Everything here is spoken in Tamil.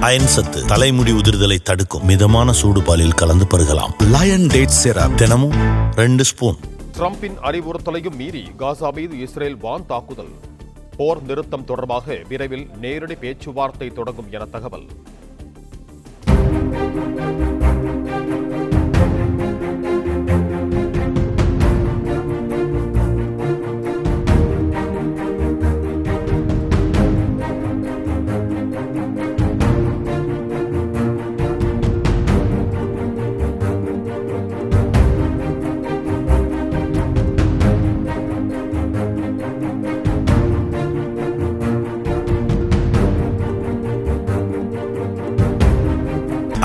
அயன் சத்து தலைமுடி உதிர்தலை தடுக்கும். மிதமான சூடு பாலில் கலந்து பருகலாம். லயன் டேட் சிரப் தினமும் ரெண்டு ஸ்பூன். ட்ரம்பின் அறிவுறுத்தலையும் மீறி காசா மீது இஸ்ரேல் வான் தாக்குதல். போர் நிறுத்தம் தொடர்பாக விரைவில் நேரடி பேச்சுவார்த்தை தொடங்கும் என தகவல்.